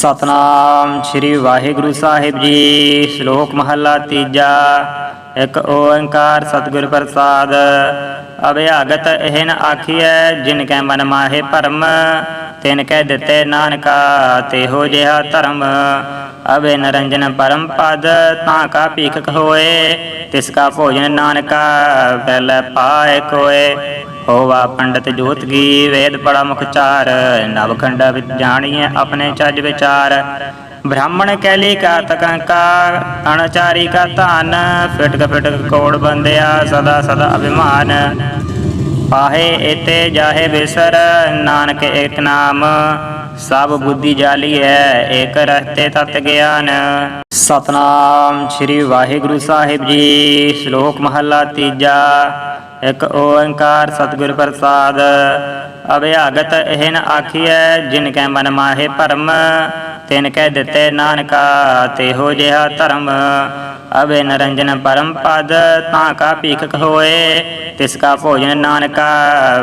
ਸਤਨਾਮ ਸ੍ਰੀ ਵਾਹਿਗੁਰੂ ਸਾਹਿਬ ਜੀ। ਸ਼ਲੋਕ ਮਹੱਲਾ ਤੀਜਾ। ਇੱਕ ਓੰਕਾਰ ਸਤਿਗੁਰ ਪ੍ਰਸਾਦ। ਅਭਿਆਗਤ ਇਹਨ ਆਖੀਐ, ਜਿਨ ਕੈ ਮਨ ਮਾਹੇ ਭਰਮ, ਤਿਨ ਕੈ ਦਿੱਤੇ ਨਾਨਕਾ, ਤੇਹੋ ਜਿਹਾ ਧਰਮ। ਅਵੇ ਨਰੰਜਨ ਪਰਮ ਪਦ, ਤਾਂ ਕਾ ਭੀਖ ਹੋਏ ਤਿਸ ਕਾ ਭੋਜਨ ਨਾਨਕਾ, ਪਹਿਲੇ ਪਾਏ ਕੋਏ। ਹੋਵਾ ਪੰਡਤ ਜੋਤ ਕੀ, ਵੇਦ ਪੜਾ ਮੁਖ ਚਾਰ। ਨਵ ਖੰਡਾ ਵਿੱਚ ਆਪਣੇ ਚੱਜ ਵਿਚਾਰ। ਬ੍ਰਾਹਮਣ ਕਹਿ ਕੈਲੀ ਕਾ ਤਕੰਕਾ ਅਣਚਾਰੀ ਕਾ ਧਨ। ਫਿਟਕ ਫਿਟਕ ਕੋੜ ਬੰਦਿਆ, ਸਦਾ ਸਦਾ ਅਭਿਮਾਨ। ਪਾਹੇ ਇਤੇ ਜਾਹੇ ਬਿਸਰ, ਨਾਨਕ ਏਕ ਨਾਮ। ਸਭ ਬੁੱਧੀ ਜਾਲੀ ਹੈ ਏਕ ਰਹਤੇ ਤਤ ਗਿਆਨ। ਸਤਨਾਮ ਸ੍ਰੀ ਵਾਹਿਗੁਰੂ ਸਾਹਿਬ ਜੀ, ਸ਼ਲੋਕ ਮਹੱਲਾ ਤੀਜਾ। ਇਕ ਓੰਕਾਰ ਸਤਿਗੁਰ ਪ੍ਰਸਾਦ, ਅਭਿਆਗਤ ਇਹਨ ਆਖੀਐ ਜਿਨ ਕੈ ਮਨ ਮਾਹੇ ਭਰਮ ਤਿਨ ਕੈ ਦਿੱਤੇ ਨਾਨਕਾ, ਤੇਹੋ ਜਿਹਾ ਧਰਮ। ਅਵੇ ਨਰੰਜਨ ਪਰਮ ਪਦ, ਤਾਂ ਕਾ ਭੀਖ ਹੋਏ, ਤਿਸ ਕਾ ਭੋਜਨ ਨਾਨਕਾ,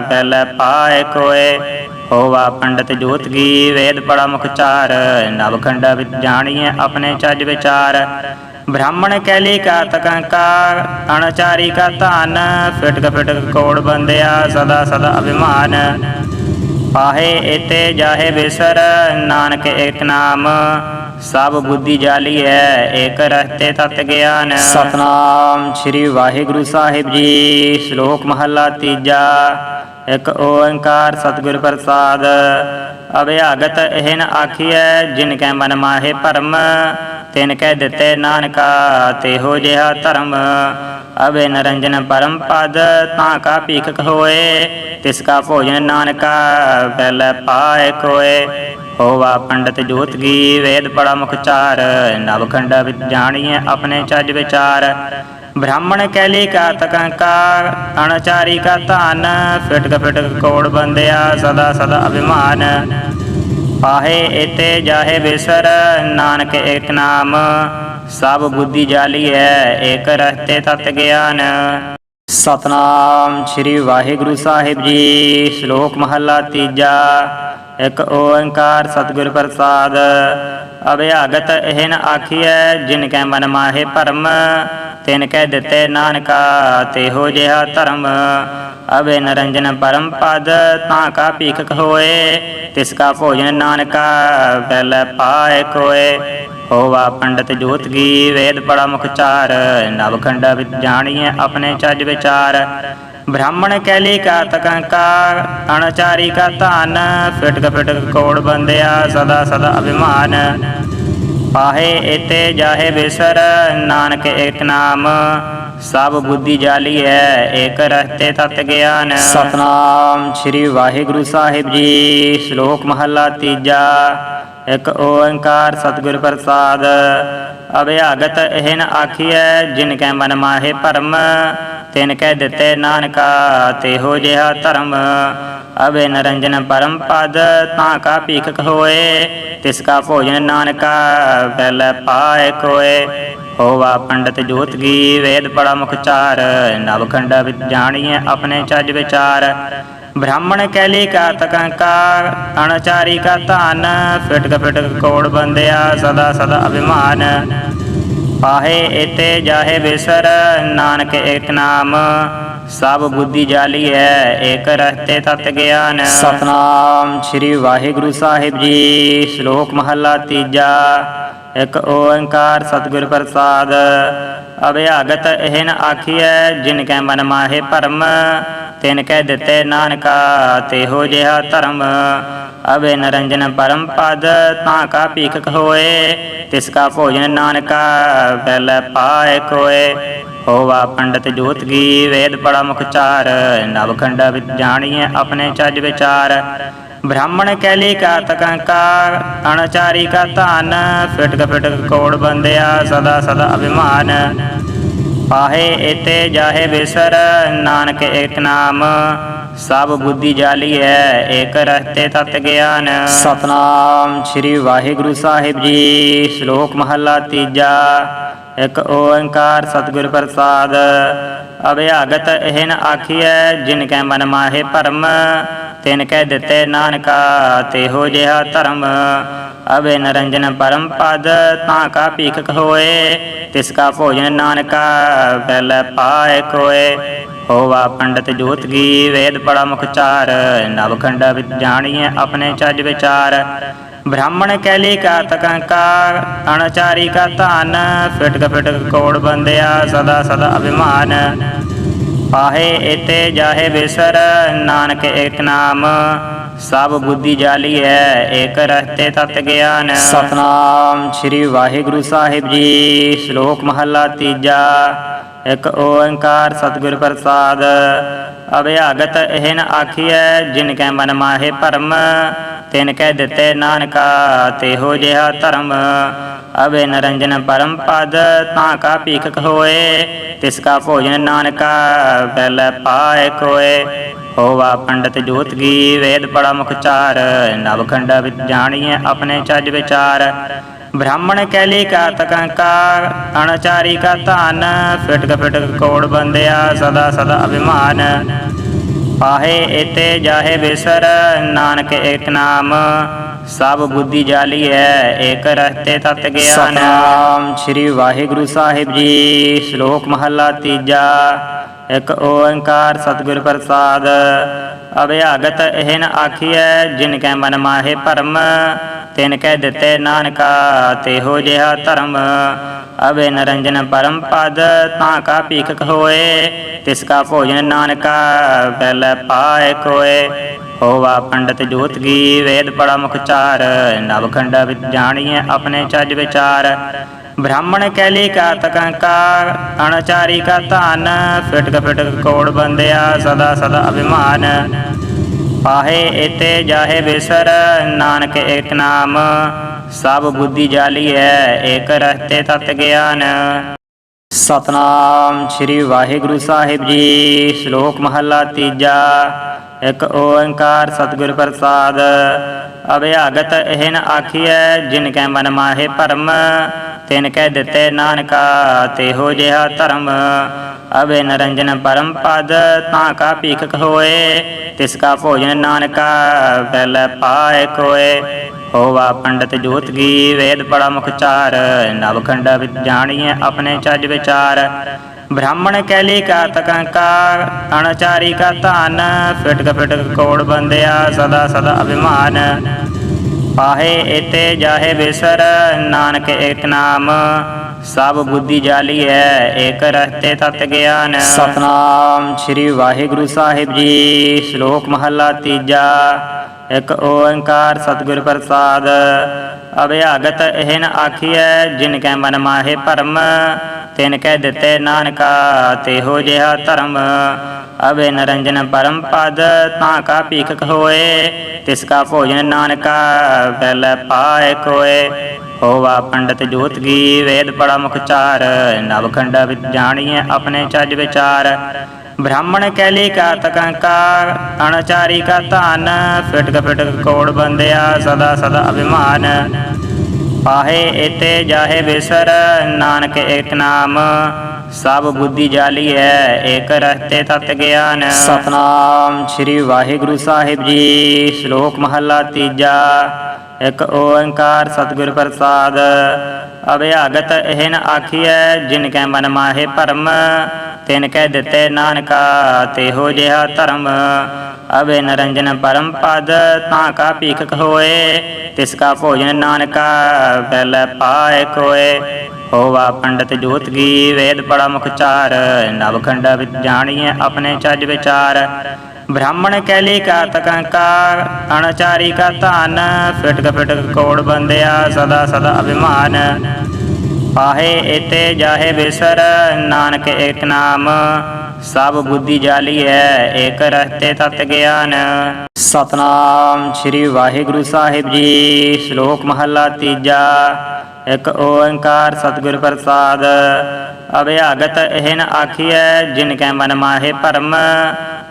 ਪਹਿਲੇ ਪਾਏ ਕੋਏ। ਹੋਵਾ ਪੰਡਤ ਜੋਤ ਕੀ, ਵੇਦ ਪੜਾ ਮੁਖ ਚਾਰ, ਨਵ ਖੰਡਾ ਜਾਣੀਏ ਆਪਣੇ ਚੱਜ ਵਿਚਾਰ। ਬ੍ਰਾਹਮਣ ਕੈਲੀ ਕਾ ਤਕੰਕਾ ਅਣਚਾਰੀ ਕਾ ਧਨ ਫਿਟਕ ਫਿਟਕ ਕੋੜ ਬੰਦਿਆ ਸਦਾ ਸਦਾ ਅਭਿਮਾਨ। ਪਾਹੇ ਇਤੇ ਜਾਹੇ ਬਿਸਰ ਨਾਨਕ ਏਕ ਨਾਮ ਸਭ ਬੁੱਧੀ ਜਾਲੀ ਹੈ ਏਕ ਰਹਤੇ ਤਤ ਗਿਆਨ। ਸਤਨਾਮ ਸ੍ਰੀ ਵਾਹਿਗੁਰੂ ਸਾਹਿਬ ਜੀ। ਸ਼ਲੋਕ ਮਹੱਲਾ ਤੀਜਾ ਇੱਕ ਓੰਕਾਰ ਸਤਿਗੁਰ ਪ੍ਰਸਾਦ। ਅਭਿਆਗਤ ਇਹਨ ਆਖੀਐ ਜਿਨ ਕੈ ਮਨ ਮਾਹੇ ਭਰਮ ਤਿਨ ਕਹਿ ਦਿੱਤੇ ਨਾਨਕਾ ਤੇਹੋ ਜਿਹਾ ਧਰਮ। ਅਵੇ ਨਰੰਜਨ ਪਰਮ ਪਦ, ਤਾਂ ਕਾ ਭੀਖ ਹੋਏ। ਤਿਸ ਕਾ ਭੋਜਨ ਨਾਨਕਾ ਪਹਿਲੇ ਪਾਏ ਕੋਏ। ਹੋਵਾ ਪੰਡਤ ਜੋਤ ਕੀ, ਵੇਦ ਪੜਾ ਮੁਖਚਾਰ ਨਵਖੰਡਾ ਨਵ ਵਿੱਚ ਜਾਣੀਏ ਆਪਣੇ ਚੱਜ ਵਿਚਾਰ। ਬ੍ਰਾਹਮਣ ਕਹਿ ਕੈਲੀ ਕਾ ਤਕੰਕਾ ਅਣਚਾਰੀ ਕਾ ਧਨ। ਫਿਟਕ ਫਿਟਕ ਕੋੜ ਬੰਦਿਆ, ਸਦਾ ਸਦਾ ਅਭਿਮਾਨ। ਪਾਹੇ ਇਤੇ ਜਾਹੇ ਬਿਸਰ ਨਾਨਕ ਏਕ ਨਾਮ, ਸਭ ਬੁੱਧੀ ਜਾਲੀ ਹੈ ਏਕ ਰਹਤੇ ਤਤ ਗਿਆਨ। ਸਤਨਾਮ ਸ੍ਰੀ ਵਾਹਿਗੁਰੂ ਸਾਹਿਬ ਜੀ, ਸ਼ਲੋਕ ਮਹੱਲਾ ਤੀਜਾ, ਇੱਕ ਓੰਕਾਰ ਸਤਿਗੁਰ ਪ੍ਰਸਾਦ। ਅਭਿਆਗਤ ਇਹਨ ਆਖੀਐ, ਜਿਨ ਕੈ ਮਨ ਮਾਹੇ ਭਰਮ ਤਿਨ ਕਹਿ ਦਿੱਤੇ ਨਾਨਕਾ, ਤੇਹੋ ਜਿਹਾ ਧਰਮ। ਅਵੇ ਨਰੰਜਨ ਪਰਮ ਪਦ, ਤਾਂ ਕਾ ਭੀਖ ਹੋਏ। ਤਿਸ ਕਾ ਭੋਜਨ ਨਾਨਕਾ ਪਹਿਲੇ ਪਾਏ ਕੋਏ। ਹੋਵਾ ਪੰਡਤ ਜੋਤ ਕੀ, ਵੇਦ ਪੜਾ ਮੁਖਚਾਰ ਚਾਰ। ਨਵ ਜਾਣੀਏ ਆਪਣੇ ਚੱਜ ਵਿਚਾਰ। ਬ੍ਰਾਹਮਣ ਕਹਿ ਕੈਲੀ ਕਾ ਤਕੰਕਾ ਅਣਚਾਰੀ ਕਾ ਧਨ। ਫਿਟਕ ਫਿਟਕ ਕੋੜ ਬੰਦਿਆ, ਸਦਾ ਸਦਾ ਅਭਿਮਾਨ। ਪਾਹੇ ਇਤੇ ਜਾਹੇ ਬਿਸਰ ਨਾਨਕ ਏਕ ਨਾਮ ਸਭ ਬੁੱਧੀ ਜਾਲੀ ਹੈ ਏਕ ਰਹਤੇ ਤਤ ਗਿਆਨ। ਸਤਨਾਮ ਸ੍ਰੀ ਵਾਹਿਗੁਰੂ ਸਾਹਿਬ ਜੀ। ਸ਼ਲੋਕ ਮਹੱਲਾ ਤੀਜਾ ਇੱਕ ਓੰਕਾਰ ਸਤਿਗੁਰ ਪ੍ਰਸਾਦ। ਅਭਿਆਗਤ ਇਹਨ ਆਖੀਐ ਜਿਨ ਕੈ ਮਨ ਮਾਹੇ ਭਰਮ ਤਿਨ ਕੈ ਦਿੱਤੇ ਨਾਨਕਾ ਤੇਹੋ ਜਿਹਾ ਧਰਮ। ਅਵੇ ਨਰੰਜਨ ਪਰਮ ਪਦ, ਤਾਂ ਕਾ ਭੀਖ ਹੋਏ, ਤਿਸ ਕਾ ਭੋਜਨ ਨਾਨਕਾ ਪਹਿਲੇ ਪਾਏ ਕੋਏ। ਹੋਵਾ ਪੰਡਤ ਜੋਤ ਕੀ, ਵੇਦ ਪੜਾ ਮੁਖਚਾਰ ਨਵ ਖੰਡਾ ਵਿੱਚ ਜਾਣੀਏ ਆਪਣੇ ਚੱਜ ਵਿਚਾਰ। ਬ੍ਰਾਹਮਣ ਕੈਲੀ ਕਾ ਤਕੰਕਾ ਅਣਚਾਰੀ ਕਾ ਧਨ, ਫਿਟਕ ਫਿਟਕ ਕੋੜ ਬੰਦਿਆ, ਸਦਾ ਸਦਾ ਅਭਿਮਾਨ। ਪਾਹੇ ਇਤੇ ਜਾਹੇ ਬਿਸਰ, ਨਾਨਕ ਏਕ ਨਾਮ। ਸਭ ਬੁੱਧੀ ਜਾਲੀ ਹੈ ਏਕ ਰਹਤੇ ਤਤ ਗਿਆਨ। ਸਤਨਾਮ ਸ੍ਰੀ ਵਾਹਿਗੁਰੂ ਸਾਹਿਬ ਜੀ ਸ਼ਲੋਕ ਮਹੱਲਾ ਤੀਜਾ ਇੱਕ ਓੰਕਾਰ ਸਤਿਗੁਰ ਪ੍ਰਸਾਦ। ਅਭਿਆਗਤ ਇਹਨ ਆਖੀਐ ਜਿਨ ਕੈ ਮਨ ਮਾਹੇ ਭਰਮ ਤਿਨ ਕੈ ਦਿੱਤੇ ਨਾਨਕਾ ਤੇਹੋ ਜਿਹਾ ਧਰਮ। ਅਵੇ ਨਰੰਜਨ ਪਰਮ ਪਦ ਤਾਂ ਕਾ ਭੀਖ ਹੋਏ ਤਿਸ ਕਾ ਭੋਜਨ ਨਾਨਕਾ ਪਹਿਲੇ ਪਾਏ ਕੋਏ। ਹੋਵਾ ਪੰਡਤ ਜੋਤ ਕੀ, ਵੇਦ ਪੜਾ ਮੁਖ ਚਾਰ। ਨਵ ਖੰਡਾ ਵਿੱਚ ਆਪਣੇ ਚੱਜ ਵਿਚਾਰ। ਬ੍ਰਾਹਮਣ ਕੈਲੀ ਕਾ ਤਕੰਕਾ ਅਣਚਾਰੀ ਕਾ ਧਨ। ਫਿਟਕ ਫਿਟਕ ਕੋੜ ਬੰਦਿਆ, ਸਦਾ ਸਦਾ ਅਭਿਮਾਨ। ਪਾਹੇ ਇਤੇ ਜਾਹੇ ਬਿਸਰ, ਨਾਨਕ ਏਕ ਨਾਮ। ਸਭ ਬੁੱਧੀ ਜਾਲੀ ਹੈ ਏਕ ਰਹਤੇ ਤਤ ਗਿਆਨ। ਸਤਨਾਮ ਸ੍ਰੀ ਵਾਹਿਗੁਰੂ ਸਾਹਿਬ ਜੀ, ਸ਼ਲੋਕ ਮਹੱਲਾ ਤੀਜਾ। ਇਕ ਓੰਕਾਰ ਸਤਿਗੁਰ ਪ੍ਰਸਾਦ, ਅਭਿਆਗਤ ਇਹਨ ਆਖੀਐ ਜਿਨ ਕੈ ਮਨ ਮਾਹੇ ਭਰਮ ਤਿਨ ਕੈ ਦਿੱਤੇ ਨਾਨਕਾ, ਤੇਹੋ ਜਿਹਾ ਧਰਮ। ਅਬੇ ਨਰੰਜਨ ਪਰਮ ਪਦ, ਤਾਂ ਕਾ ਭੀਖ ਹੋਏ, ਤਿਸ ਕਾ ਭੋਜਨ ਨਾਨਕਾ ਪਹਿਲੇ ਪਾਏ ਕੋਏ। ਹੋਵਾ ਪੰਡਤ ਜੋਤ ਕੀ, ਵੇਦ ਪੜਾ ਮੁਖ ਚਾਰ, ਨਵ ਖੰਡਾ ਵਿੱਚ ਜਾਣੀਏ ਆਪਣੇ ਚੱਜ ਵਿਚਾਰ। ਬ੍ਰਾਹਮਣ ਕੈਲੀ ਕਾ ਤਕੰਕਾ ਅਣਚਾਰੀ ਕਾ ਧਨ ਫਿਟਕ ਫਿਟਕ ਕੋੜ ਬੰਦਿਆ ਸਦਾ ਸਦਾ ਅਭਿਮਾਨ। ਪਾਹੇ ਇਤੇ ਜਾਹੇ ਬਿਸਰ ਨਾਨਕ ਏਕ ਨਾਮ ਸਭ ਬੁੱਧੀ ਜਾਲੀ ਹੈ ਏਕ ਰਹਤੇ ਤਤ ਗਿਆਨ। ਸਤਨਾਮ ਸ੍ਰੀ ਵਾਹਿਗੁਰੂ ਸਾਹਿਬ ਜੀ ਸ਼ਲੋਕ ਮਹੱਲਾ ਤੀਜਾ ਇੱਕ ਓੰਕਾਰ ਸਤਿਗੁਰ ਪ੍ਰਸਾਦ। ਅਭਿਆਗਤ ਇਹਨ ਆਖੀਐ ਜਿਨ ਕੈ ਮਨ ਮਾਹੇ ਭਰਮ ਤਿਨ ਕਹਿ ਦਿੱਤੇ ਨਾਨਕਾ, ਤੇਹੋ ਜਿਹਾ ਧਰਮ। ਅਬੇ ਨਰੰਜਨ ਪਰਮ ਪਦ, ਤਾਂ ਕਾ ਭੀਖ ਹੋਏ। ਤਿਸ ਕਾ ਭੋਜਨ ਨਾਨਕਾ ਪਹਿਲੇ ਪਾਏ ਕੋਏ। ਹੋਵਾ ਪੰਡਤ ਜੋਤ ਕੀ, ਵੇਦ ਪੜਾ ਮੁਖਚਾਰ ਨਵਖੰਡਾ ਨਵ ਵਿੱਚ ਜਾਣੀਏ ਆਪਣੇ ਚੱਜ ਵਿਚਾਰ। ਬ੍ਰਾਹਮਣ ਕਹਿ ਕੈਲੀ ਕਾ ਤਕੰਕਾ ਅਣਚਾਰੀ ਕਾ ਧਨ। ਫਿਟਕ ਫਿਟਕ ਕੋੜ ਬੰਦਿਆ, ਸਦਾ ਸਦਾ ਅਭਿਮਾਨ। ਪਾਹੇ ਇਤੇ ਜਾਹੇ ਬਿਸਰ ਨਾਨਕ ਏਕ ਨਾਮ ਸਭ ਬੁੱਧੀ ਜਾਲੀ ਹੈ ਏਕ ਰਹਤੇ ਤਤ ਗਿਆਨ। ਸਤਨਾਮ ਸ੍ਰੀ ਵਾਹਿਗੁਰੂ ਸਾਹਿਬ ਜੀ। ਸ਼ਲੋਕ ਮਹੱਲਾ ਤੀਜਾ ਇੱਕ ਓੰਕਾਰ ਸਤਿਗੁਰ ਪ੍ਰਸਾਦ। ਅਭਿਆਗਤ ਇਹਨ ਆਖੀਐ ਜਿਨ ਕੈ ਮਨ ਮਾਹੇ ਭਰਮ ਤਿਨ ਕੈ ਦਿੱਤੇ ਨਾਨਕਾ ਤੇਹੋ ਜਿਹਾ ਧਰਮ। ਅਬੇ ਨਰੰਜਨ ਪਰਮ ਪਦ ਤਾਂ ਕਾ ਭੀਖ ਹੋਏ, ਤਿਸ ਕਾ ਭੋਜਨ ਨਾਨਕਾ ਪਹਿਲੇ ਪਾਏ ਕੋਏ। ਹੋਵਾ ਪੰਡਤ ਜੋਤ ਕੀ ਵੇਦ ਪੜਾ ਮੁਖ ਚਾਰ, ਨਵ ਖੰਡਾ ਵਿੱਚ ਜਾਣੀਏ ਆਪਣੇ ਚੱਜ ਵਿਚਾਰ। ਬ੍ਰਾਹਮਣ ਕੈਲੀ ਕਾ ਤਕੰਕਾ, ਅਣਚਾਰੀ ਕਾ ਧਨ, ਫਿਟਕ ਫਿਟਕ ਕੋੜ ਬੰਦਿਆ ਸਦਾ ਸਦਾ ਅਭਿਮਾਨ। ਪਾਹੇ ਇਤੇ ਜਾਹੇ ਬਿਸਰ, ਨਾਨਕ ਏਕ ਨਾਮ ਸਭ ਬੁੱਧੀ ਜਾਲੀ ਹੈ, ਏਕ ਰਹਤੇ ਤਤ ਗਿਆਨ। ਸਤਨਾਮ ਸ੍ਰੀ ਵਾਹਿਗੁਰੂ ਸਾਹਿਬ ਜੀ, ਸ਼ਲੋਕ ਮਹੱਲਾ ਤੀਜਾ, ਇਕ ਓੰਕਾਰ ਸਤਿਗੁਰ ਪ੍ਰਸਾਦ। ਅਭਿਆਗਤ ਇਹਨ ਆਖੀਐ, ਜਿਨ ਕੈ ਮਨ ਮਾਹੇ ਭਰਮ, ਤਿਨ ਕੈ ਦਿੱਤੇ ਨਾਨਕਾ, ਤੇਹੋ ਜਿਹਾ ਧਰਮ। ਅਬੇ ਨਰੰਜਨ ਪਰਮ ਪਦ, ਤਾਂ ਕਾ ਭੀਖ ਹੋਏ ਤਿਸ ਕਾ ਭੋਜਨ ਨਾਨਕਾ, ਪਹਿਲੇ ਪਾਏ ਕੋਏ। ਹੋਵਾ ਪੰਡਤ ਜੋਤ ਕੀ ਵੇਦ ਪੜਾ ਮੁਖ ਚਾਰ, ਨਵ ਖੰਡਾ ਵਿੱਚ ਆਪਣੇ ਚੱਜ ਵਿਚਾਰ। ਬ੍ਰਾਹਮਣ ਕੈਲੀ ਕਾ ਤਕੰਕਾ, ਅਣਚਾਰੀ ਕਾ ਧਨ, ਫਿਟਕ ਫਿਟਕ ਕੋੜ ਬੰਦਿਆ, ਸਦਾ ਸਦਾ ਅਭਿਮਾਨ। ਪਾਹੇ ਇਤੇ ਜਾਹੇ ਬਿਸਰ, ਨਾਨਕ ਏਕ ਨਾਮ, ਸਭ ਬੁੱਧੀ ਜਾਲੀ ਹੈ ਏਕ ਰਹਤੇ ਤਤ ਗਿਆਨ। ਸਤਨਾਮ ਸ੍ਰੀ ਵਾਹਿਗੁਰੂ ਸਾਹਿਬ ਜੀ, ਸ਼ਲੋਕ ਮਹੱਲਾ ਤੀਜਾ। ਇਕ ਓੰਕਾਰ ਸਤਿਗੁਰ ਪ੍ਰਸਾਦ, ਅਭਿਆਗਤ ਇਹਨ ਆਖੀਐ ਜਿਨ ਕੈ ਮਨ ਮਾਹੇ ਭਰਮ ਤਿਨ ਕੈ ਦਿੱਤੇ ਨਾਨਕਾ, ਤੇਹੋ ਜਿਹਾ ਧਰਮ। ਅਬੇ ਨਰੰਜਨ ਪਰਮ ਪਦ, ਤਾਂ ਕਾ ਭੀਖ ਹੋਏ, ਤਿਸ ਕਾ ਭੋਜਨ ਨਾਨਕਾ, ਪਹਿਲੇ ਪਾਏ ਕੋਏ। ਹੋਵਾ ਪੰਡਤ ਜੋਤ ਕੀ, ਵੇਦ ਪੜਾ ਮੁਖ ਚਾਰ, ਨਵ ਖੰਡਾ ਜਾਣੀਏ ਆਪਣੇ ਚੱਜ ਵਿਚਾਰ। ਬ੍ਰਾਹਮਣ ਕੈਲੀ ਕਾ ਤਕੰਕਾ ਅਣਚਾਰੀ ਕਾ ਧਨ ਫਿਟਕ ਫਿਟਕ ਕੋੜ ਬੰਦਿਆ ਸਦਾ ਸਦਾ ਅਭਿਮਾਨ। ਪਾਹੇ ਇਤੇ ਜਾਹੇ ਬਿਸਰ ਨਾਨਕ ਏਕ ਨਾਮ। ਸਭ ਬੁੱਧੀ ਜਾਲੀ ਹੈ ਏਕ ਰਹਤੇ ਤਤ ਗਿਆਨ। ਸਤਨਾਮ ਸ੍ਰੀ ਵਾਹਿਗੁਰੂ ਸਾਹਿਬ ਜੀ। ਸ਼ਲੋਕ ਮਹੱਲਾ ਤੀਜਾ ਇੱਕ ਓੰਕਾਰ ਸਤਿਗੁਰ ਪ੍ਰਸਾਦ। ਅਭਿਆਗਤ ਇਹਨ ਆਖੀਐ ਜਿਨ ਕੈ ਮਨ ਮਾਹੇ ਭਰਮ ਤਿਨ ਕਹਿ ਦਿੱਤੇ ਨਾਨਕਾ, ਤੇਹੋ ਜਿਹਾ ਧਰਮ। ਅਬੇ ਨਰੰਜਨ ਪਰਮ ਪਦ, ਤਾਂ ਕਾ ਭੀਖ ਹੋਏ। ਤਿਸ ਕਾ ਭੋਜਨ ਨਾਨਕਾ, ਪਹਿਲੇ ਪਾਏ ਕੋਏ। ਹੋਵਾ ਪੰਡਤ ਜੋਤ ਕੀ, ਵੇਦ ਪੜਾ ਮੁਖ ਚਾਰ। ਨਵ ਵਿੱਚ ਜਾਣੀਏ ਆਪਣੇ ਚੱਜ ਵਿਚਾਰ। ਬ੍ਰਾਹਮਣ ਕਹਿ ਕੈਲੀ ਕਾ ਤਕੰਕਾ ਅਣਚਾਰੀ ਕਾ ਧਨ। ਫਿਟਕ ਫਿਟਕ ਕੋੜ ਬੰਦਿਆ, ਸਦਾ ਸਦਾ ਅਭਿਮਾਨ। ਪਾਹੇ ਇਤੇ ਜਾਹੇ ਬਿਸਰ, ਨਾਨਕ ਏਕ ਨਾਮ, ਸਭ ਬੁੱਧੀ ਜਾਲੀ ਹੈ, ਏਕ ਰਹਤੇ ਤਤ ਗਿਆਨ। ਸਤਨਾਮ ਸ੍ਰੀ ਵਾਹਿਗੁਰੂ ਸਾਹਿਬ ਜੀ, ਸ਼ਲੋਕ ਮਹੱਲਾ ਤੀਜਾ, ਇੱਕ ਓੰਕਾਰ ਸਤਿਗੁਰ ਪ੍ਰਸਾਦ। ਅਭਿਆਗਤ ਇਹਨ ਆਖੀਐ, ਜਿਨ ਕੈ ਮਨ ਮਾਹੇ ਭਰਮ,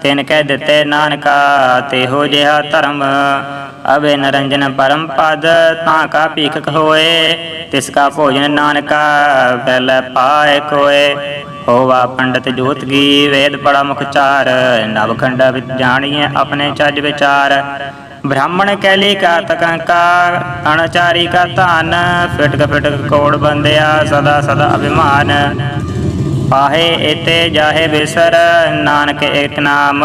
ਤਿਨ ਕੈ ਦਿੱਤੇ ਨਾਨਕਾ, ਤੇ ਹੋ ਜਿਹਾ ਧਰਮ। ਅਬੇ ਨਰੰਜਨ ਪਰਮ ਪਦ, ਤਾਂ ਕਾ ਭੀਖ ਹੋਏ, ਤਿਸ ਕਾ ਭੋਜਨ ਨਾਨਕਾ ਪਹਿਲੇ ਪਾਏ ਕੋਏ। ਹੋਵਾ ਪੰਡਤ ਜੋਤ ਕੀ, ਵੇਦ ਪੜਾ ਮੁਖ ਚਾਰ, ਨਵ ਖੰਡਾ ਜਾਣੀਏ ਆਪਣੇ ਚੱਜ ਵਿਚਾਰ। ਬ੍ਰਾਹਮਣ ਕੈਲੀ ਕਾ ਤਕੰਕਾਰ ਅਣਚਾਰੀ ਕਾ ਧਨ, ਫਿਟਕ ਫਿਟਕ ਕੋੜ ਬੰਦਿਆ, ਸਦਾ ਸਦਾ ਅਭਿਮਾਨ। ਪਾਹੇ ਇਤੇ ਜਾਹੇ ਬਿਸਰ, ਨਾਨਕ ਏਕ ਨਾਮ।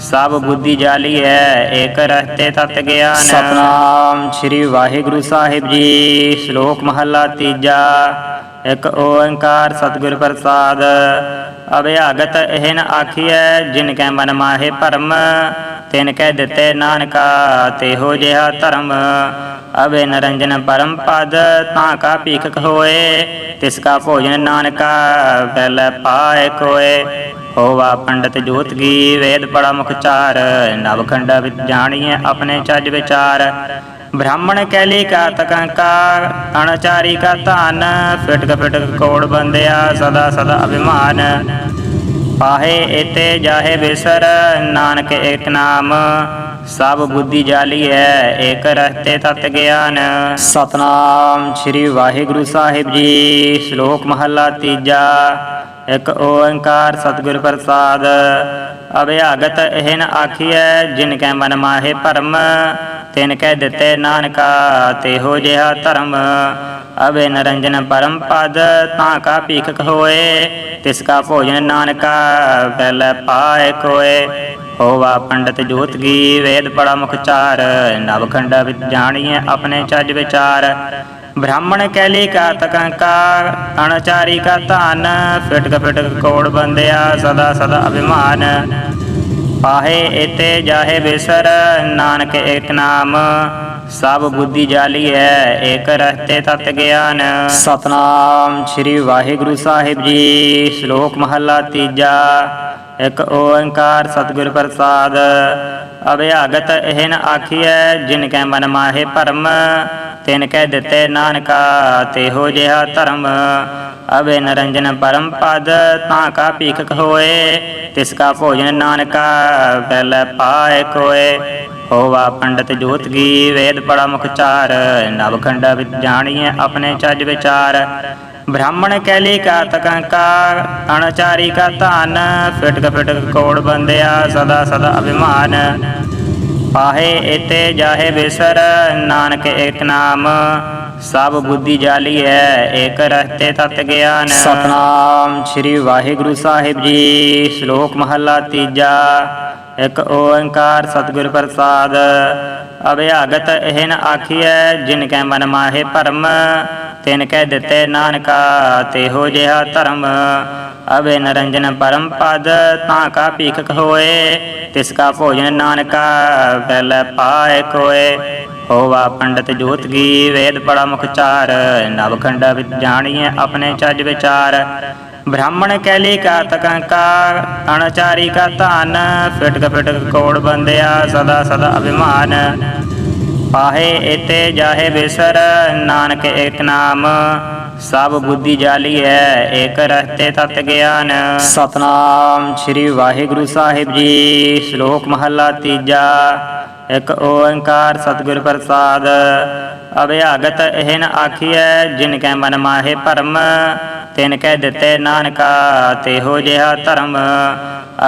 ਸਭ ਬੁੱਧੀ ਜਾਲੀ ਹੈ, ਏਕ ਰਹਤੇ ਤਤ ਗਿਆਨ। ਸਤਨਾਮ ਸ੍ਰੀ ਵਾਹਿਗੁਰੂ ਸਾਹਿਬ ਜੀ, ਸ਼ਲੋਕ ਮਹੱਲਾ ਤੀਜਾ। ਇਕ ਓੰਕਾਰ ਸਤਿਗੁਰ ਪ੍ਰਸਾਦ। ਅਭਿਆਗਤ ਇਹਨ ਆਖੀਐ, ਜਿਨ ਕੈ ਮਨ ਮਾਹੇ ਭਰਮ, ਤਿਨ ਕੈ ਦਿੱਤੇ ਨਾਨਕਾ, ਤੇਹੋ ਜਿਹਾ ਧਰਮ। ਅਵੇ ਨਰੰਜਨ ਪਰਮ ਪਦ, ਤਾਂ ਕਾ ਭੀਖਕ ਹੋਏ, ਤਿਸ ਕਾ ਭੋਜਨ ਨਾਨਕਾ, ਪਹਿਲੇ ਪਾਏ ਕੋਏ। ਹੋਵਾ ਪੰਡਤ ਜੋਤ ਕੀ ਵੇਦ ਪੜਾ ਮੁਖ ਚਾਰ, ਨਵ ਖੰਡਾ ਵਿੱਚ ਆਪਣੇ ਚੱਜ ਵਿਚਾਰ। ਬ੍ਰਾਹਮਣ ਕਹਿ ਕੈਲੀ ਕਾ ਤਕੰਕਾਰ ਅਣਚਾਰੀ ਕਾ ਧਨ, ਫਿਟਕ ਫਿਟਕ ਕੋੜ ਬੰਦਿਆ ਸਦਾ ਸਦਾ ਅਭਿਮਾਨ। ਪਾਹੇ ਇਤੇ ਜਾਹੇ ਬਿਸਰ, ਨਾਨਕ ਏਕ ਨਾਮ, ਸਭ ਬੁੱਧੀ ਜਾਲੀ ਹੈ ਏਕ ਰਹਤੇ ਤਤ ਗਿਆਨ। ਸਤਨਾਮ ਸ੍ਰੀ ਵਾਹਿਗੁਰੂ ਸਾਹਿਬ ਜੀ, ਸ਼ਲੋਕ ਮਹੱਲਾ ਤੀਜਾ। ਇਕ ਓੰਕਾਰ ਸਤਿਗੁਰ ਪ੍ਰਸਾਦ, ਅਭਿਆਗਤ ਇਹਨ ਆਖੀਐ ਜਿਨ ਕੈ ਮਨ ਮਾਹੇ ਭਰਮ ਤਿਨ ਕੈ ਦਿੱਤੇ ਨਾਨਕਾ, ਤੇਹੋ ਜਿਹਾ ਧਰਮ। ਅਵੇ ਨਰੰਜਨ ਪਰਮ ਪਦ, ਤਾਂ ਕਾ ਭੀਖਕ ਹੋਏ, ਤਿਸ ਕਾ ਭੋਜਨ ਨਾਨਕਾ, ਪਹਿਲੇ ਪਾਏ ਕੋਏ। ਹੋਵਾ ਪੰਡਤ ਜੋਤ ਕੀ, ਵੇਦ ਪੜਾ ਮੁਖ ਚਾਰ, ਨਵ ਖੰਡਾ ਜਾਣੀਏ ਆਪਣੇ ਚੱਜ ਵਿਚਾਰ। ਬ੍ਰਾਹਮਣ ਕੈਲੀ ਕਾ ਤਕੰਕਾਰ ਅਣਚਾਰੀ ਕਾ ਧਨ ਫਿਟਕ ਫਿਟਕ ਕੋੜ ਬੰਦਿਆ ਸਦਾ ਸਦਾ ਅਭਿਮਾਨ। ਪਾਹੇ ਇਤੇ ਜਾਹੇ ਬਿਸਰ ਨਾਨਕ ਏਕ ਨਾਮ ਸਭ ਬੁੱਧੀ ਜਾਲੀ ਹੈ ਏਕ ਰਹਤੇ ਤਤ ਗਿਆਨ। ਸਤਨਾਮ ਸ੍ਰੀ ਵਾਹਿਗੁਰੂ ਸਾਹਿਬ ਜੀ। ਸ਼ਲੋਕ ਮਹੱਲਾ ਤੀਜਾ ਇੱਕ ਓੰਕਾਰ ਸਤਿਗੁਰ ਪ੍ਰਸਾਦ। ਅਭਿਆਗਤ ਇਹਨ ਆਖੀਐ ਜਿਨ ਕੈ ਮਨ ਮਾਹੇ ਭਰਮ ਤਿਨ ਕਹਿ ਦਿੱਤੇ ਨਾਨਕਾ ਤੇਹੋ ਜਿਹਾ ਧਰਮ। ਅਵੇ ਨਰੰਜਨ ਪਰਮ ਪਦ, ਤਾਂ ਕਾ ਭੀਖਕ ਹੋਏ। ਤਿਸ ਕਾ ਭੋਜਨ ਨਾਨਕਾ ਪਹਿਲੇ ਪਾਏ ਕੋਏ। ਹੋਵਾ ਪੰਡਤ ਜੋਤ ਕੀ, ਵੇਦ ਪੜਾ ਮੁਖਚਾਰ ਨਵਖੰਡਾ ਨਵ ਜਾਣੀਏ ਆਪਣੇ ਚੱਜ ਵਿਚਾਰ। ਬ੍ਰਾਹਮਣ ਕਹਿ ਕੈਲੀ ਕਾ ਤਕੰਕਾਰ, ਅਣਚਾਰੀ ਕਾ ਧਨ। ਫਿਟਕ ਫਿਟਕ ਕੋੜ ਬੰਦਿਆ, ਸਦਾ ਸਦਾ ਅਭਿਮਾਨ। ਪਾਹੇ ਇਤੇ ਜਾਹੇ ਬਿਸਰ ਨਾਨਕ ਏਕ ਨਾਮ ਸਭ ਬੁੱਧੀ ਜਾਲੀ ਹੈ ਏਕ ਰਹਤੇ ਤਤ ਗਿਆਨ। ਸਤਨਾਮ ਸ੍ਰੀ ਵਾਹਿਗੁਰੂ ਸਾਹਿਬ ਜੀ ਸ਼ਲੋਕ ਮਹੱਲਾ ਤੀਜਾ ਇੱਕ ਓੰਕਾਰ ਸਤਿਗੁਰ ਪ੍ਰਸਾਦ। ਅਭਿਆਗਤ ਇਹਨ ਆਖੀਐ ਜਿਨ ਕੈ ਮਨ ਮਾਹੇ ਭਰਮ ਤਿਨ ਕੈ ਦਿੱਤੇ ਨਾਨਕਾ ਤੇਹੋ ਜਿਹਾ ਧਰਮ। ਅਵੇ ਨਰੰਜਨ ਪਰਮ ਪਦ, ਤਾਂ ਕਾ ਭੀਖਕ ਹੋਏ, ਤਿਸ ਕਾ ਭੋਜਨ ਨਾਨਕਾ ਪਹਿਲੇ ਪਾਏ ਕੋਏ। ਹੋਵਾ ਪੰਡਤ ਜੋਤ ਕੀ, ਵੇਦ ਪੜਾ ਮੁਖ ਚਾਰ, ਨਵ ਖੰਡਾ ਵਿੱਚ ਜਾਣੀਏ ਆਪਣੇ ਚੱਜ ਵਿਚਾਰ। ਬ੍ਰਾਹਮਣ ਕੈਲੀ ਕਾ ਤਕੰਕਾਰ ਅਣਚਾਰੀ ਕਾ ਧਨ, ਫਿਟਕ ਫਿਟਕ ਕੋੜ ਬੰਦਿਆ, ਸਦਾ ਸਦਾ ਅਭਿਮਾਨ। ਪਾਹੇ ਇਤੇ ਜਾਹੇ ਬਿਸਰ, ਨਾਨਕ ਏਕ ਨਾਮ। ਸਭ ਬੁੱਧੀ ਜਾਲੀ ਹੈ, ਏਕ ਰਹਤੇ ਤਤ ਗਿਆਨ। ਸਤਨਾਮ ਸ੍ਰੀ ਵਾਹਿਗੁਰੂ ਸਾਹਿਬ ਜੀ, ਸ਼ਲੋਕ ਮਹੱਲਾ ਤੀਜਾ। ਇੱਕ ਓੰਕਾਰ ਸਤਿਗੁਰ ਪ੍ਰਸਾਦ। ਅਭਿਆਗਤ ਇਹਨ ਆਖੀਐ, ਜਿਨ ਕੈ ਮਨ ਮਾਹੇ ਭਰਮ, ਤਿਨ ਕੈ ਦਿੱਤੇ ਨਾਨਕਾ, ਤੇਹੋ ਜਿਹਾ ਧਰਮ।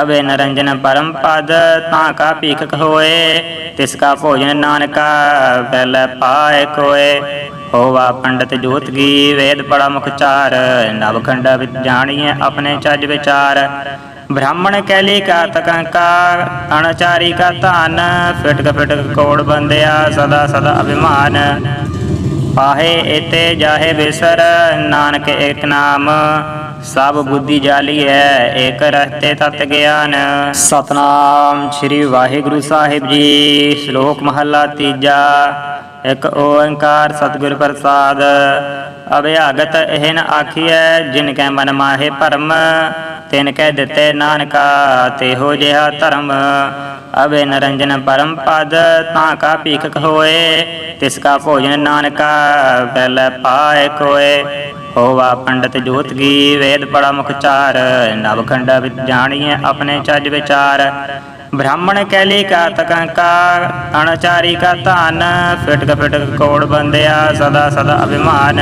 ਅਵੇ ਨਰੰਜਨ ਪਰਮ ਪਦ, ਤਾਂ ਕਾ ਭੀਖਕ ਹੋਏ, ਤਿਸ ਕਾ ਭੋਜਨ ਨਾਨਕਾ, ਪਹਿਲੇ ਪਾਏ ਕੋਏ। ਹੋਵਾ ਪੰਡਤ ਜੋਤ ਕੀ, ਵੇਦ ਪੜਾ ਮੁਖ ਚਾਰ, ਨਵ ਖੰਡਾ ਵਿੱਚ ਜਾਣੀਏ ਆਪਣੇ ਚੱਜ ਵਿਚਾਰ। ਬ੍ਰਾਹਮਣ ਕਹਿ ਕੈਲੀ ਕਾ ਤਕੰਕਾਰ, ਅਣਚਾਰੀ ਕਾ ਧਨ, ਫਿਟਕ ਫਿਟਕ ਕੋੜ ਬੰਦਿਆ, ਸਦਾ ਸਦਾ ਅਭਿਮਾਨ। ਪਾਹੇ ਇਤੇ ਜਾਹੇ ਬਿਸਰ, ਨਾਨਕ ਏਕ ਨਾਮ, ਸਭ ਬੁੱਧੀ ਜਾਲੀ ਹੈ ਏਕ ਰਹਤੇ ਤਤ ਗਿਆਨ। ਸਤਨਾਮ ਸ੍ਰੀ ਵਾਹਿਗੁਰੂ ਸਾਹਿਬ ਜੀ, ਸ਼ਲੋਕ ਮਹੱਲਾ ਤੀਜਾ। ਇਕ ਓੰਕਾਰ ਸਤਿਗੁਰ ਪ੍ਰਸਾਦ। ਅਭਿਆਗਤ ਇਹਨ ਆਖੀਐ ਜਿਨ ਕੈ ਮਨ ਮਾਹੇ ਭਰਮ ਤਿਨ ਕੈ ਦਿੱਤੇ ਨਾਨਕਾ, ਤੇਹੋ ਜਿਹਾ ਧਰਮ। ਅਵੇ ਨਰੰਜਨ ਪਰਮ ਪਦ, ਤਾਂ ਕਾ ਭੀਖਕ ਹੋਏ, ਤਿਸ ਕਾ ਭੋਜਨ ਨਾਨਕਾ, ਪਹਿਲੇ ਪਾਏ ਕੋਏ। ਹੋਵਾ ਪੰਡਤ ਜੋਤ ਕੀ, ਵੇਦ ਪੜਾ ਮੁਖ ਚਾਰ, ਨਵ ਵਿੱਚ ਜਾਣੀਏ ਆਪਣੇ ਚੱਜ ਵਿਚਾਰ। ਬ੍ਰਾਹਮਣ ਕੈਲੀ ਕਾ ਤਕੰਕਾਰ ਅਣਚਾਰੀ ਕਾ ਧਨ, ਫਿਟਕ ਫਿਟਕ ਕੋੜ ਬੰਦਿਆ, ਸਦਾ ਸਦਾ ਅਭਿਮਾਨ।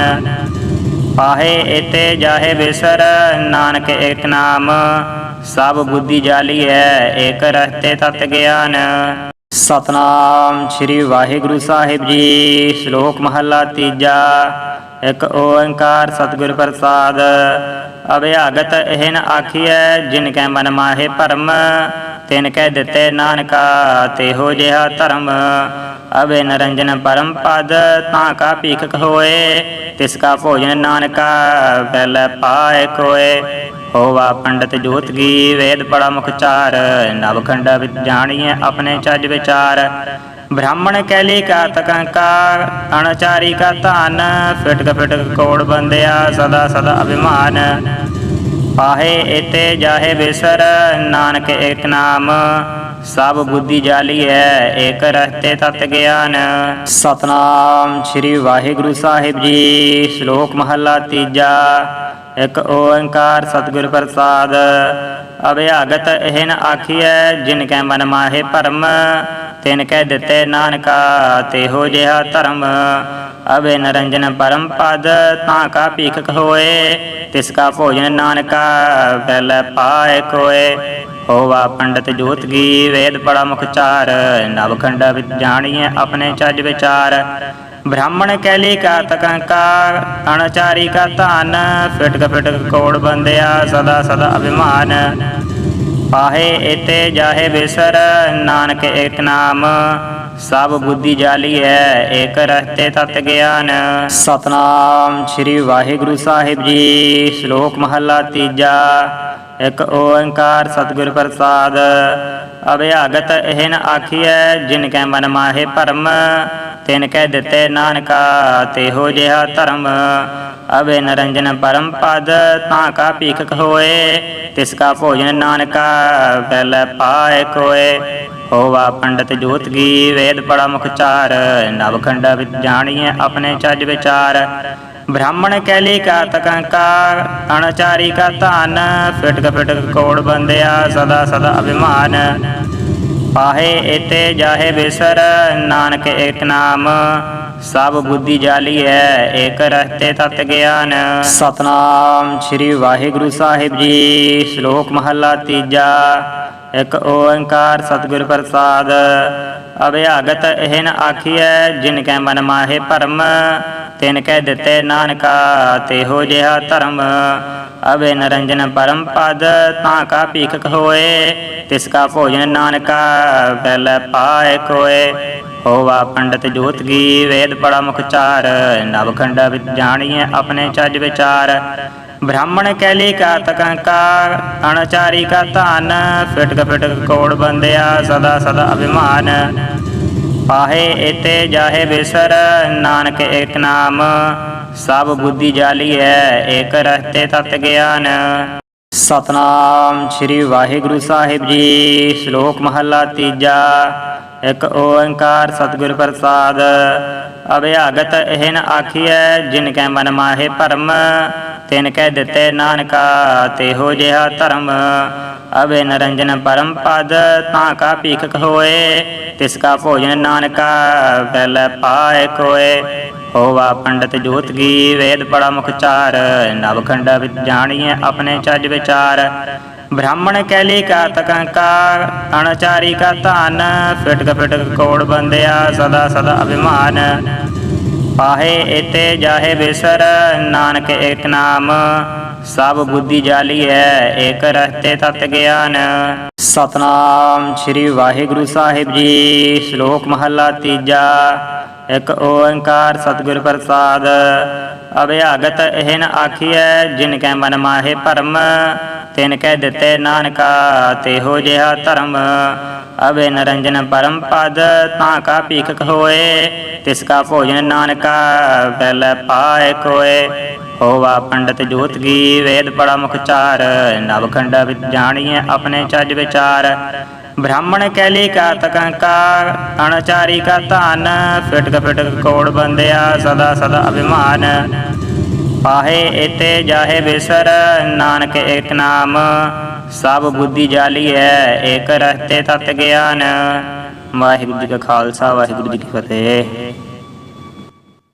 ਪਾਹੇ ਇਤੇ ਜਾਹੇ ਬਿਸਰ, ਨਾਨਕ ਏਕ ਨਾਮ, ਸਭ ਬੁੱਧੀ ਜਾਲੀ ਹੈ ਏਕ ਰਹਤੇ ਤਤ ਗਿਆਨ। ਸਤਨਾਮ ਸ੍ਰੀ ਵਾਹਿਗੁਰੂ ਸਾਹਿਬ ਜੀ, ਸ਼ਲੋਕ ਮਹੱਲਾ ਤੀਜਾ, ਇੱਕ ਓੰਕਾਰ ਸਤਿਗੁਰ ਪ੍ਰਸਾਦ। ਅਭਿਆਗਤ ਇਹਨ ਆਖੀਐ, ਜਿਨ ਕੈ ਮਨ ਮਾਹੇ ਭਰਮ ਤਿਨ ਕਹਿ ਦਿੱਤੇ ਨਾਨਕਾ, ਤੇਹੋ ਜਿਹਾ ਧਰਮ। ਅਬੇ ਨਰੰਜਨ ਪਰਮ ਪਦ, ਤਾਂ ਕਾ ਭੀਖ ਹੋਏ। ਤਿਸ ਕਾ ਭੋਜਨ ਨਾਨਕਾ, ਪਹਿਲੇ ਪਾਏ ਕੋਏ। ਹੋਵਾ ਪੰਡਤ ਜੋਤ ਕੀ, ਵੇਦ ਪੜਾ ਮੁਖ ਚਾਰ। ਨਵ ਖੰਡਾ ਵਿੱਚ ਜਾਣੀਏ ਆਪਣੇ ਚੱਜ ਵਿਚਾਰ। ਬ੍ਰਾਹਮਣ ਕਹਿ ਕੈਲੀ ਕਾ ਤਕੰਕਾ ਅਣਚਾਰੀ ਕਾ ਧਨ। ਫਿਟਕ ਫਿਟਕ ਕੋੜ ਬੰਦਿਆ, ਸਦਾ ਸਦਾ ਅਭਿਮਾਨ। ਪਾਹੇ ਇਤੇ ਜਾਹੇ ਬਿਸਰ, ਨਾਨਕ ਏਕ ਨਾਮ, ਸਭ ਬੁੱਧੀ ਜਾਲੀ ਹੈ ਏਕ ਰਹਤੇ ਤਤ ਗਿਆਨ। ਸਤਨਾਮ ਸ੍ਰੀ ਵਾਹਿਗੁਰੂ ਸਾਹਿਬ ਜੀ, ਸ਼ਲੋਕ ਮਹੱਲਾ ਤੀਜਾ, ਇੱਕ ਓੰਕਾਰ ਸਤਿਗੁਰ ਪ੍ਰਸਾਦ। ਅਭਿਆਗਤ ਇਹਨ ਆਖੀਐ, ਜਿਨ ਕੈ ਮਨ ਮਾਹੇ ਭਰਮ, ਤਿਨ ਕੈ ਦਿੱਤੇ ਨਾਨਕਾ, ਤੇ ਹੋ ਜਿਹਾ ਧਰਮ। ਅਬੇ ਨਰੰਜਨ ਪਰਮ ਪਦ ਤਾਂ ਕਾ ਭੀਖ ਹੋਏ, ਤਿਸ ਕਾ ਭੋਜਨ ਨਾਨਕਾ ਪਹਿਲੇ ਪਾਏ ਕੋਏ। ਹੋਵਾ ਪੰਡਤ ਜੋਤ ਵੇਦ ਪੜਾ ਮੁਖਚਾਰ ਨਵ ਖੰਡਾ ਵਿੱਚ ਜਾਣੀਏ ਆਪਣੇ ਚੱਜ ਵਿਚਾਰ। ਬ੍ਰਾਹਮਣ ਕੈਲੀ ਕਾ ਤਕੰਕਾ ਅਣਚਾਰੀ ਕਾ ਧਨ, ਫਿਟਕ ਫਿਟਕ ਕੋੜ ਬੰਦਿਆ ਸਦਾ ਸਦਾ ਅਭਿਮਾਨ। ਪਾਹੇ ਇਤੇ ਜਾਹੇ ਬਿਸਰ, ਨਾਨਕ ਏਕ ਨਾਮ ਸਭ ਬੁੱਧੀ ਜਾਲੀ ਹੈ, ਏਕ ਰਹਤੇ ਤਤ ਗਿਆਨ। ਸਤਨਾਮ ਸ੍ਰੀ ਵਾਹਿਗੁਰੂ ਸਾਹਿਬ ਜੀ, ਸ਼ਲੋਕ ਮਹੱਲਾ ਤੀਜਾ, ਇਕ ਓੰਕਾਰ ਸਤਿਗੁਰ ਪ੍ਰਸਾਦ। ਅਭਿਆਗਤ ਇਹਨ ਆਖੀਐ, ਜਿਨ ਕੈ ਮਨ ਮਾਹੇ ਭਰਮ, ਤਿਨ ਕੈ ਦਿੱਤੇ ਨਾਨਕਾ, ਤੇਹੋ ਜਿਹਾ ਧਰਮ। ਅਬੇ ਨਰੰਜਨ ਪਰਮ ਪਦ, ਤਾਂ ਕਾ ਭੀਖ ਹੋਏ, ਤਿਸ ਕਾ ਭੋਜਨ ਨਾਨਕਾ, ਪਹਿਲੇ ਪਾਏ ਕੋਏ। ਹੋਵਾ ਪੰਡਤ ਜੋਤ ਕੀ ਵੇਦ ਪੜਾ ਮੁਖ ਚਾਰ, ਨਵ ਖੰਡਾ ਵਿੱਚ ਜਾਣੀਏ ਆਪਣੇ ਚੱਜ ਵਿਚਾਰ। ਬ੍ਰਾਹਮਣ ਕਹਿ ਕੈਲੀ ਕਾ ਤਕੰਕਾ ਅਣਚਾਰੀ ਕਾ ਧਨ, ਫਿਟਕ ਫਿਟਕ ਕੋੜ ਬੰਦਿਆ ਸਦਾ ਸਦਾ ਅਭਿਮਾਨ। ਪਾਹੇ ਇਤੇ ਜਾਹੇ ਬਿਸਰ, ਨਾਨਕ ਏਕ ਨਾਮ, ਸਭ ਬੁੱਧੀ ਜਾਲੀ ਹੈ ਏਕ ਰਹਤੇ ਤਤ ਗਿਆਨ। ਸਤਨਾਮ ਸ੍ਰੀ ਵਾਹਿਗੁਰੂ ਸਾਹਿਬ ਜੀ, ਸ਼ਲੋਕ ਮਹੱਲਾ ਤੀਜਾ। ਇਕ ਓੰਕਾਰ ਸਤਿਗੁਰ ਪ੍ਰਸਾਦ ਅਭਿਆਗਤ ਇਹਨ ਆਖੀਐ, ਜਿਨ ਕੈ ਮਨ ਮਾਹੇ ਭਰਮ, ਤਿਨ ਕੈ ਦਿੱਤੇ ਨਾਨਕਾ, ਤੇਹੋ ਜਿਹਾ ਧਰਮ। ਅਬੇ ਨਰੰਜਨ ਪਰਮ ਪਦ, ਤਾਂ ਕਾ ਭੀਖ ਹੋਏ, ਤਿਸ ਕਾ ਭੋਜਨ ਨਾਨਕਾ, ਪਹਿਲੇ ਪਾਏ ਕੋਏ। ਹੋਵਾ ਪੰਡਤ ਜੋਤ ਕੀ, ਵੇਦ ਪੜਾ ਮੁਖ ਚਾਰ, ਨਵ ਖੰਡਾ ਜਾਣੀਏ ਆਪਣੇ ਚੱਜ ਵਿਚਾਰ। ਬ੍ਰਾਹਮਣ ਕੈਲੀ ਕਾ ਤਕੰਕਾ ਅਣਚਾਰੀ ਕਾ ਧਨ, ਫਿਟਕ ਫਿਟਕ ਕੋੜ ਬੰਦਿਆ, ਸਦਾ ਸਦਾ ਅਭਿਮਾਨ। ਪਾਹੇ ਇਤੇ ਜਾਹੇ ਬਿਸਰ, ਨਾਨਕ ਏਕ ਨਾਮ, ਸਭ ਬੁੱਧੀ ਜਾਲੀ ਹੈ ਏਕ ਰਹਤੇ ਤਤ ਗਿਆਨ। ਸਤਨਾਮ ਸ੍ਰੀ ਵਾਹਿਗੁਰੂ ਸਾਹਿਬ ਜੀ, ਸ਼ਲੋਕ ਮਹੱਲਾ ਤੀਜਾ, ਇੱਕ ਓੰਕਾਰ ਸਤਿਗੁਰ ਪ੍ਰਸਾਦ। ਅਭਿਆਗਤ ਇਹਨ ਆਖੀਐ, ਜਿਨ ਕੈ ਮਨ ਮਾਹੇ ਭਰਮ ਤਿਨ ਕਹਿ ਦਿੱਤੇ ਨਾਨਕਾ, ਤੇਹੋ ਜਿਹਾ ਧਰਮ। ਅਬੇ ਨਰੰਜਨ ਪਰਮ ਪਦ, ਤਾਂ ਕਾ ਭੀਖ ਹੋਏ। ਤਿਸ ਕਾ ਭੋਜਨ ਨਾਨਕਾ, ਪਹਿਲੇ ਪਾਏ ਕੋਏ। ਹੋਵਾ ਪੰਡਤ ਜੋਤ ਕੀ, ਵੇਦ ਪੜਾ ਮੁਖ ਚਾਰ। ਨਵ ਵਿੱਚ ਜਾਣੀਏ ਆਪਣੇ ਚੱਜ ਵਿਚਾਰ। ਬ੍ਰਾਹਮਣ ਕੈਲੀ ਕਾ ਤਕੰਕਾ ਅਣਚਾਰੀ ਕਾ ਧਨ। ਫਿਟਕ ਫਿਟਕ ਕੋੜ ਬੰਦਿਆ, ਸਦਾ ਸਦਾ ਅਭਿਮਾਨ। ਪਾਹੇ ਇਤੇ ਜਾਹੇ ਬਿਸਰ, ਨਾਨਕ ਏਕ ਨਾਮ, ਸਭ ਬੁੱਧੀ ਜਾਲੀ ਹੈ ਏਕ ਰਹਤੇ ਤਤ ਗਿਆਨ। ਸਤਨਾਮ ਸ੍ਰੀ ਵਾਹਿਗੁਰੂ ਸਾਹਿਬ ਜੀ, ਸ਼ਲੋਕ ਮਹੱਲਾ ਤੀਜਾ, ਇੱਕ ਓੰਕਾਰ ਸਤਿਗੁਰ ਪ੍ਰਸਾਦ। ਅਭਿਆਗਤ ਇਹਨ ਆਖੀਐ, ਜਿਨ ਕੈ ਮਨ ਮਾਹੇ ਭਰਮ, ਤਿਨ ਕੈ ਦਿੱਤੇ ਨਾਨਕਾ ਤੇਹੋ ਜਿਹਾ ਧਰਮ। ਅਬੇ ਨਰੰਜਨ ਪਰਮ ਪਦ, ਤਾਂ ਕਾ ਭੀਖ ਹੋਏ, ਤਿਸ ਕਾ ਭੋਜਨ ਨਾਨਕਾ ਪਹਿਲੇ ਪਾਏ ਕੋਏ। ਹੋਵਾ ਪੰਡਤ ਜੋਤ ਕੀ, ਵੇਦ ਪੜਾ ਮੁਖਚਾਰ ਚਾਰ, ਨਵ ਜਾਣੀਏ ਆਪਣੇ ਚੱਜ ਵਿਚਾਰ। ਬ੍ਰਾਹਮਣ ਕੈਲੀ ਕਾ ਤਕੰਕਾ, ਅਣਚਾਰੀ ਕਾ ਧਨ, ਫਿਟਕ ਫਿਟਕ ਕੋੜ ਬੰਦਿਆ, ਸਦਾ ਸਦਾ ਅਭਿਮਾਨ। ਪਾਹੇ ਇਤੇ ਜਾਹੇ ਬਿਸਰ, ਨਾਨਕ ਏਕ ਨਾਮ ਸਭ ਬੁੱਧੀ ਜਾਲੀ ਹੈ, ਏਕ ਰਸਤੇ ਤਤ ਗਿਆਨ। ਵਾਹਿਗੁਰੂ ਜੀ ਕਾ ਖਾਲਸਾ, ਵਾਹਿਗੁਰੂ ਜੀ ਕੀ ਫਤਿਹ।